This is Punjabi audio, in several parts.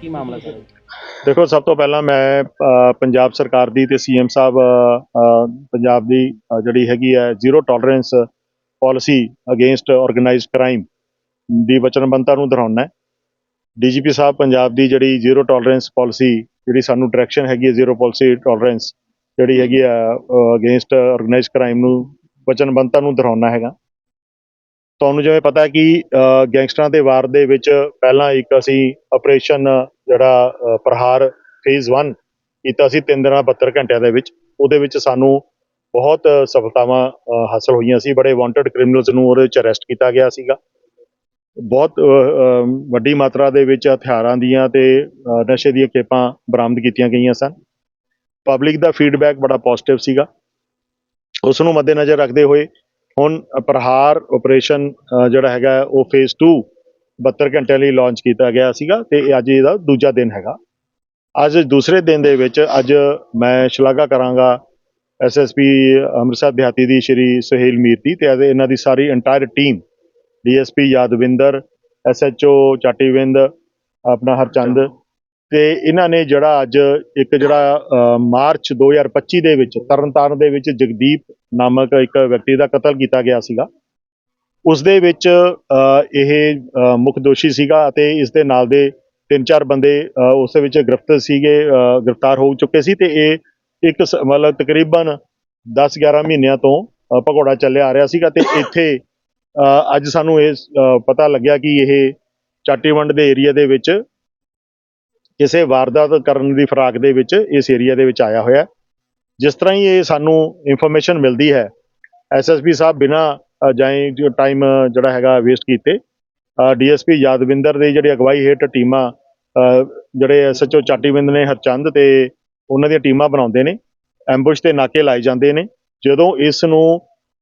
ਕੀ ਮਾਮਲਾ ਸਰ? ਦੇਖੋ, ਸਭ ਤੋਂ ਪਹਿਲਾਂ ਮੈਂ ਪੰਜਾਬ ਸਰਕਾਰ ਦੀ ਤੇ ਸੀਐਮ ਸਾਹਿਬ ਪੰਜਾਬ ਦੀ ਜਿਹੜੀ ਹੈਗੀ ਹੈ zero tolerance policy against organised crime ਦੀ ਵਚਨਬੱਧਤਾ ਨੂੰ ਦੁਹਰਾਉਣਾ ਹੈ। ਡੀਜੀਪੀ ਸਾਹਿਬ, ਪੰਜਾਬ ਦੀ ਜਿਹੜੀ ਜ਼ੀਰੋ ਟੋਲਰੈਂਸ ਪਾਲਿਸੀ, ਜਿਹੜੀ ਸਾਨੂੰ ਡਾਇਰੈਕਸ਼ਨ ਹੈਗੀ ਹੈ ਜ਼ੀਰੋ ਪਾਲਿਸੀ ਟੋਲਰੈਂਸ, ਜਿਹੜੀ ਹੈਗੀ ਹੈ ਅਗੇਂਸਟ ਆਰਗੇਨਾਈਜ਼ਡ ਕ੍ਰਾਈਮ ਨੂੰ ਵਚਨਬੱਧਤਾ ਨੂੰ ਦੁਹਰਾਉਣਾ ਹੈਗਾ। ਤੁਹਾਨੂੰ ਜਿਵੇਂ ਪਤਾ ਕਿ ਗੈਂਗਸਟਰਾਂ ਦੇ ਵਾਰ ਦੇ ਵਿੱਚ ਪਹਿਲਾਂ ਇੱਕ ਅਸੀਂ ਆਪਰੇਸ਼ਨ ਜਿਹੜਾ ਪ੍ਰਹਾਰ ਫੇਜ਼ 1 ਕੀਤਾ ਸੀ 3 ਦਿਨਾਂ 72 ਘੰਟਿਆਂ ਦੇ ਵਿੱਚ, ਉਹਦੇ ਵਿੱਚ ਸਾਨੂੰ ਬਹੁਤ ਸਫਲਤਾਵਾਂ ਹਾਸਲ ਹੋਈਆਂ ਸੀ। ਬੜੇ ਵਾਂਟਡ ਕ੍ਰਿਮੀਨਲਸ ਨੂੰ ਉਹਦੇ ਵਿੱਚ ਅਰੈਸਟ ਕੀਤਾ ਗਿਆ ਸੀਗਾ। ਬਹੁਤ ਵੱਡੀ ਮਾਤਰਾ ਦੇ ਵਿੱਚ ਹਥਿਆਰਾਂ ਦੀਆਂ ਤੇ ਨਸ਼ੇ ਦੀਆਂ ਖੇਪਾਂ ਬਰਾਮਦ ਕੀਤੀਆਂ ਗਈਆਂ ਸਨ। ਪਬਲਿਕ ਦਾ ਫੀਡਬੈਕ ਬੜਾ ਪੋਜ਼ਿਟਿਵ ਸੀਗਾ। ਉਸ ਨੂੰ ਮੱਦੇਨਜ਼ਰ ਰੱਖਦੇ ਹੋਏ ਹੁਣ ਪ੍ਰਹਾਰ ਆਪਰੇਸ਼ਨ ਜਿਹੜਾ ਹੈਗਾ ਉਹ ਫੇਜ਼ 2 72 ਘੰਟਿਆਂ ਲਈ ਲਾਂਚ ਕੀਤਾ ਗਿਆ ਸੀਗਾ ਤੇ ਅੱਜ ਇਹਦਾ ਦੂਜਾ ਦਿਨ ਹੈਗਾ। ਅੱਜ ਦੂਸਰੇ ਦਿਨ ਦੇ ਵਿੱਚ ਅੱਜ ਮੈਂ ਸ਼ਲਾਘਾ ਕਰਾਂਗਾ ਐਸਐਸਪੀ ਅੰਮ੍ਰਿਤਸਰ ਦਿਹਾਤੀ ਦੀ ਸ਼੍ਰੀ ਸੁਹੇਲ ਮੀਰ ਦੀ ਤੇ ਇਹਦੇ- ਇਹਨਾਂ ਦੀ ਸਾਰੀ entire team DSP Yadvinder SHO Chativind ਆਪਣਾ ਹਰਚੰਦ ਤੇ ਇਹਨਾਂ ਨੇ ਜਿਹੜਾ ਅੱਜ ਇੱਕ ਜਿਹੜਾ ਅ, ਮਾਰਚ 2025 ਦੇ ਵਿੱਚ ਤਰਨਤਾਰਨ ਦੇ ਵਿੱਚ ਜਗਦੀਪ ਨਾਮਕ ਇੱਕ ਵਿਅਕਤੀ ਦਾ ਕਤਲ ਕੀਤਾ ਗਿਆ ਸੀਗਾ। ਉਸ ਦੇ ਵਿੱਚ ਇਹ ਮੁੱਖ ਦੋਸ਼ੀ ਸੀਗਾ ਅਤੇ ਇਸ ਦੇ ਨਾਲ ਦੇ ਤਿੰਨ ਚਾਰ ਬੰਦੇ ਉਸ ਦੇ ਵਿੱਚ ਗ੍ਰਿਫਤਾਰ ਸੀਗੇ ਅ, ਗ੍ਰਿਫਤਾਰ ਹੋ ਚੁੱਕੇ ਸੀ ਤੇ ਇਹ ਇੱਕ ਮਤਲਬ ਤਕਰੀਬਨ 10-11 ਮਹੀਨਿਆਂ ਤੋਂ ਅ, ਭਗੌੜਾ ਚੱਲਿਆ ਆ ਰਿਹਾ ਸੀਗਾ ਤੇ ਇੱਥੇ ਅ, ਅੱਜ ਸਾਨੂੰ ਇਹ ਪਤਾ ਲੱਗਿਆ ਕਿ ਇਹ ਚਾਟੀਵੰਡ ਦੇ ਏਰੀਆ ਦੇ ਵਿੱਚ ਕਿਸੇ ਵਾਰਦਾਤ ਕਰਨ ਦੀ ਫਰਾਕ ਦੇ ਵਿੱਚ ਇਸ ਏਰੀਆ ਦੇ ਵਿੱਚ ਆਇਆ ਹੋਇਆ। ਜਿਸ ਤਰ੍ਹਾਂ ਹੀ ਇਹ ਸਾਨੂੰ ਇਨਫੋਰਮੇਸ਼ਨ ਮਿਲਦੀ ਹੈ ਐਸਐਸਪੀ ਸਾਹਿਬ ਬਿਨਾ ਜਾਏ ਟਾਈਮ ਜਿਹੜਾ ਹੈਗਾ ਵੇਸਟ ਕੀਤੇ ਡੀਐਸਪੀ ਯਾਦਵਿੰਦਰ ਦੇ ਜਿਹੜੀ ਅਗਵਾਈ ਹੇਠ ਟੀਮਾਂ ਅ, ਜਿਹੜੇ ਐਸਐਚਓ ਚਾਟੀਵਿੰਦ ਨੇ ਹਰਚੰਦ ਤੇ ਉਹਨਾਂ ਦੀਆਂ ਟੀਮਾਂ ਬਣਾਉਂਦੇ ਨੇ ਐਂਬੂਸ ਤੇ ਨਾਕੇ ਲਾਏ ਜਾਂਦੇ ਨੇ ਜਦੋਂ ਇਸ ਨੂੰ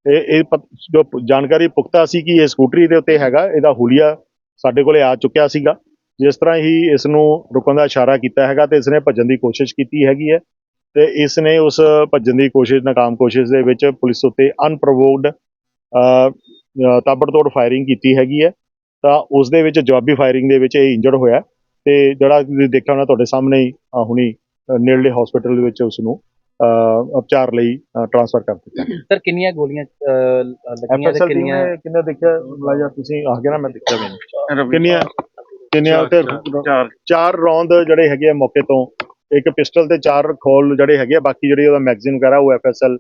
ਇਹ ਇਹ ਜੋ ਜਾਣਕਾਰੀ ਪੁਖਤਾ ਸੀ ਕਿ ਇਹ ਸਕੂਟਰੀ ਦੇ ਉੱਤੇ ਹੈਗਾ ਇਹਦਾ ਹੁਲੀਆ ਸਾਡੇ ਕੋਲੇ ਆ ਚੁੱਕਿਆ ਸੀਗਾ ਜਿਸ ਤਰ੍ਹਾਂ ਹੀ ਇਸ ਨੂੰ ਰੁਕਣ ਦਾ ਇਸ਼ਾਰਾ ਕੀਤਾ ਹੈਗਾ ਤੇ ਇਸ ਨੇ ਭੱਜਣ ਦੀ ਕੋਸ਼ਿਸ਼ ਕੀਤੀ ਹੈਗੀ ਹੈ। ਤੇ ਇਸ ਨੇ ਉਸ ਭੱਜਣ ਦੀ ਕੋਸ਼ਿਸ਼ ਨਾਕਾਮ ਕੋਸ਼ਿਸ਼ ਦੇ ਵਿੱਚ ਪੁਲਿਸ ਉੱਤੇ ਅਨਪ੍ਰੋਵੋਕਡ ਤਾਬੜਤੋੜ ਫਾਇਰਿੰਗ ਕੀਤੀ ਹੈਗੀ ਹੈ। ਤਾਂ ਉਸ ਦੇ ਵਿੱਚ ਜਵਾਬੀ ਫਾਇਰਿੰਗ ਦੇ ਵਿੱਚ ਇਹ ਇੰਜਰਡ ਹੋਇਆ ਤੇ ਜਿਹੜਾ ਤੁਸੀਂ ਦੇਖਿਆ ਹੋਣਾ ਤੁਹਾਡੇ ਸਾਹਮਣੇ ਹੀ ਹੁਣੀ ਨੇੜਲੇ ਹਸਪੀਟਲ ਦੇ ਵਿੱਚ ਉਸ ਨੂੰ ਅ, ਉਪਚਾਰ ਲਈ ਟ੍ਰਾਂਸਫਰ ਕਰ ਦਿੱਤਾ। ਸਰ ਕਿੰਨੀਆਂ ਗੋਲੀਆਂ ਲੱਗੀਆਂ ਤੇ ਕਿੰਨੀਆਂ ਕਿੰਨਾ ਦੇਖਿਆ ਲਾਜਾ ਤੁਸੀਂ? ਆ ਗਿਆ ਨਾ ਮੈਂ ਦੇਖਿਆ ਮੈਨੂੰ ਕਿੰਨੀਆਂ ਕਿੰਨੀਆਂ ਉੱਤੇ ਚਾਰ। ਚਾਰ ਰੌਂਦ ਜਿਹੜੇ ਹੈਗੇ ਆ ਮੌਕੇ ਤੋਂ ਇੱਕ ਪਿਸਟਲ ਤੇ ਚਾਰ ਖੋਲ ਜਿਹੜੇ ਹੈਗੇ ਆ ਬਾਕੀ ਜਿਹੜੀ ਉਹਦਾ ਮੈਗਜ਼ੀਨ ਵਗੈਰਾ ਉਹ ਐਫਐਸਐਲ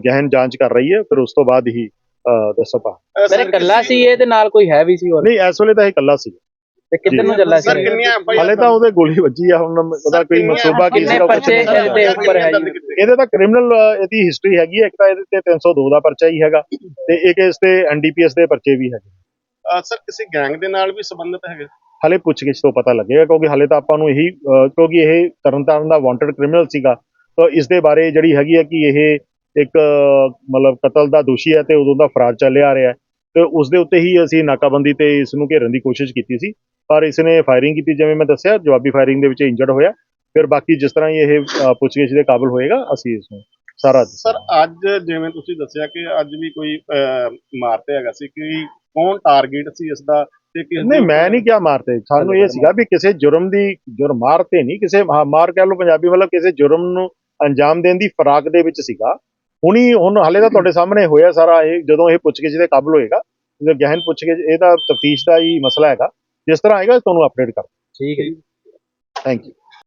ਗਹਿਨ ਜਾਂਚ ਕਰ ਰਹੀ ਹੈ ਫਿਰ ਉਸ ਤੋਂ ਬਾਅਦ ਹੀ ਅ, ਦੱਸੋ ਪਾ ਸਰ ਇਹ ਸੀ ਇਹਦੇ ਨਾਲ ਕੋਈ ਹੈ ਵੀ ਸੀ ਹੋਰ? ਨਹੀਂ ਇਸ ਵੇਲੇ ਤਾਂ ਇਹ ਇਕੱਲਾ ਸੀ। ਤੇ ਕਿੱਧਰ ਨੂੰ ਚੱਲਾ ਸੀ? ਸਰ ਕਿੰਨੀਆਂ ਹਲੇ ਤਾਂ ਉਹਦੇ ਗੋਲੀ ਵੱਜੀ ਆ ਹੁਣ ਉਹਦਾ ਕੋਈ ਮਨਸੂਬਾ ਕੀ ਕਿੰਨੇ ਸੀਗਾ ਕੁਛ ਪਰਚੇ ਨਹੀਂ ਇਹਦੇ ਉੱਪਰ ਹੈ ਜੀ? ਇਹਦੇ ਤਾਂ ਕ੍ਰਿਮੀਨਲ ਇਹਦੀ ਹਿਸਟਰੀ ਹੈਗੀ ਹੈ ਇੱਕ ਤਾਂ ਇਹਦੇ ਤੇ 302 ਦਾ ਪਰਚਾ ਹੀ ਹੈਗਾ ਤੇ ਇੱਕ ਇਸ ਤੇ ਐਨਡੀਪੀਐਸ ਦੇ ਪਰਚੇ ਵੀ ਹੈਗੇ। ਸਰ ਕਿਸੇ ਗੈਂਗ ਦੇ ਨਾਲ ਵੀ ਸੰਬੰਧਿਤ ਹੈਗੇ? ਹਲੇ ਪੁੱਛਗਿੱਛ ਤੋਂ ਪਤਾ ਲੱਗੇਗਾ ਕਿਉਂਕਿ ਹਲੇ ਤਾਂ ਆਪਾਂ ਨੂੰ ਇਹੀ ਕਿਉਂਕਿ ਇਹ ਤਰਨਤਾਰਨ ਦਾ ਵਾਂਟਡ ਕ੍ਰਿਮੀਨਲ ਸੀਗਾ ਤਾਂ ਇਸ ਦੇ ਬਾਰੇ ਜਿਹੜੀ ਹੈਗੀ ਹੈ ਕਿ ਇਹ ਇੱਕ ਮਤਲਬ ਕਤਲ ਦਾ ਦੋਸ਼ੀ ਹੈ ਤੇ ਉਦੋਂ ਦਾ ਫਰਾਰ ਚੱਲਿਆ ਆ ਰਿਹਾ ਤੇ ਉਸ ਦੇ ਉੱਤੇ ਹੀ ਅਸੀਂ ਨਾਕਾਬੰਦੀ ਤੇ ਇਸ ਨੂੰ ਘੇਰਨ ਦੀ ਕੋਸ਼ਿਸ਼ ਕੀਤੀ ਸੀ ਪਰ ਇਸ ਨੇ ਫਾਇਰਿੰਗ ਕੀਤੀ ਜਿਵੇਂ ਮੈਂ ਦੱਸਿਆ ਜਵਾਬੀ ਫਾਇਰਿੰਗ ਦੇ ਵਿੱਚ ਇੰਜਰਡ ਹੋਇਆ। ਫਿਰ ਬਾਕੀ ਜਿਸ ਤਰ੍ਹਾਂ ਹੀ ਇਹ ਪੁੱਛਗਿੱਛ ਦੇ ਕਾਬਿਲ ਹੋਏਗਾ ਅਸੀਂ ਇਸ ਨੂੰ ਸਾਰਾ ਸਰ ਅੱਜ ਜਿਵੇਂ ਤੁਸੀਂ ਦੱਸਿਆ ਕਿ ਅੱਜ ਵੀ ਕੋਈ ਅਹ, ਮਾਰਤੇ ਹੈਗਾ ਸੀ ਕਿ ਕੌਣ ਟਾਰਗੇਟ ਸੀ ਇਸ ਦਾ ਤੇ ਕਿਸ ਨਹੀਂ ਮੈਂ ਨਹੀਂ ਕਿਹਾ ਮਾਰਤੇ ਸਾਨੂੰ ਇਹ ਸੀਗਾ ਵੀ ਕਿਸੇ ਜੁਰਮ ਦੀ ਜੁਰਮ ਮਾਰਤੇ ਨਹੀਂ ਕਿਸੇ ਮਾਰ ਕਹਿ ਲਓ ਪੰਜਾਬੀ ਮਤਲਬ ਕਿਸੇ ਜੁਰਮ ਨੂੰ ਅੰਜਾਮ ਦੇਣ ਦੀ ਫਰਾਕ ਦੇ ਵਿੱਚ ਸੀਗਾ। ਹੁਣੀ ਹੁਣ ਹਾਲੇ ਤਾਂ ਤੁਹਾਡੇ ਸਾਹਮਣੇ ਹੋਇਆ ਸਾਰਾ ਇਹ ਜਦੋਂ ਇਹ ਪੁੱਛਗਿੱਛ ਦੇ ਕਾਬਲ ਹੋਏਗਾ ਜੇ ਗਹਿਨ ਪੁੱਛਗਿੱਛ ਇਹ ਤਾਂ ਤਫਤੀਸ਼ ਦਾ ਹੀ ਮਸਲਾ ਹੈਗਾ। ਜਿਸ ਤਰ੍ਹਾਂ ਆਏਗਾ ਤੁਹਾਨੂੰ ਅਪਡੇਟ ਕਰ ਠੀਕ ਹੈ ਜੀ। Thank you